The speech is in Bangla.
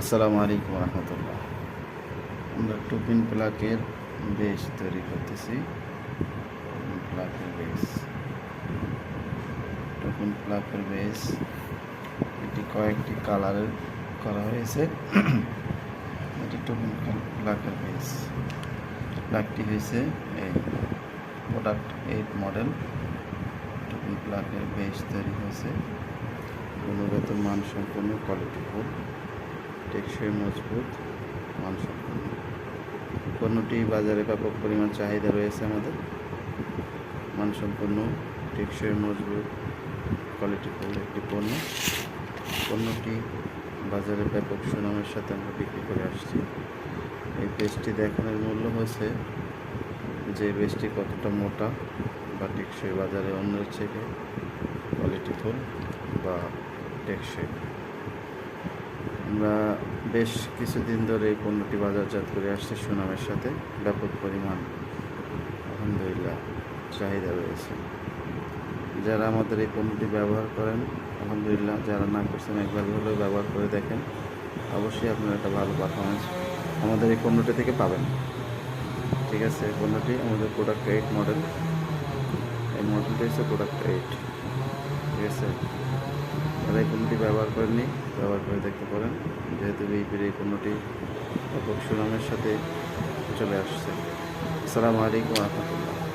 আসসালামু আলাইকুম রহমতুল্লাহ। আমরা টুপিন প্লাকের বেস তৈরি করতেছি। প্লাকের বেস টুপিন প্লাকের বেস এটি কয়েকটি কালারের করা হয়েছে। এটি টুপিন প্লাকের বেস প্লাকটি হয়েছে এই product eight model. Two pin প্লাকের base তৈরি হয়েছে। গুণগত মানসম্পন্ন কোয়ালিটিফুল টেকসই, মজবুত, মানসম্পন্ন। পণ্যটি বাজারে ব্যাপক পরিমাণ চাহিদা রয়েছে আমাদের। মানসম্পন্ন, টেকসই, মজবুত কোয়ালিটিফুল একটি পণ্য। পণ্যটি বাজারে ব্যাপক সুনামের সাথে আমরা বিক্রি করে আসছি। এই পেস্টটি দেখানোর মূল্য হচ্ছে যে বেশটি কতটা মোটা বা টেকসই বাজারে অন্যের থেকে কোয়ালিটিফুল বা টেকসই। আমরা বেশ কিছুদিন ধরে এই পণ্যটি বাজারজাত করে আসছি সুনামের সাথে। ব্যাপক পরিমাণ, আলহামদুলিল্লাহ, চাহিদা রয়েছে। যারা আমাদের এই পণ্যটি ব্যবহার করেন, আলহামদুলিল্লাহ, যারা না করছেন, একবার হলেও ব্যবহার করে দেখেন। অবশ্যই আপনারা একটা ভালো পারফরমেন্স আমাদের এই পণ্যটি থেকে পাবেন। ঠিক আছে, এই পণ্যটি আমাদের প্রোডাক্ট এইট মডেল এই মডেলটি হচ্ছে প্রোডাক্ট এইট ঠিক আছে যারা এই পণ্যটি ব্যবহার করেননি, ব্যবহার করে দেখতে পারেন। যেহেতু বিপির এই পণ্যটি ব্যাপক সুনামের সাথে চলে আসছে। আসসালামু আলাইকুম রহমতুল্লাহ।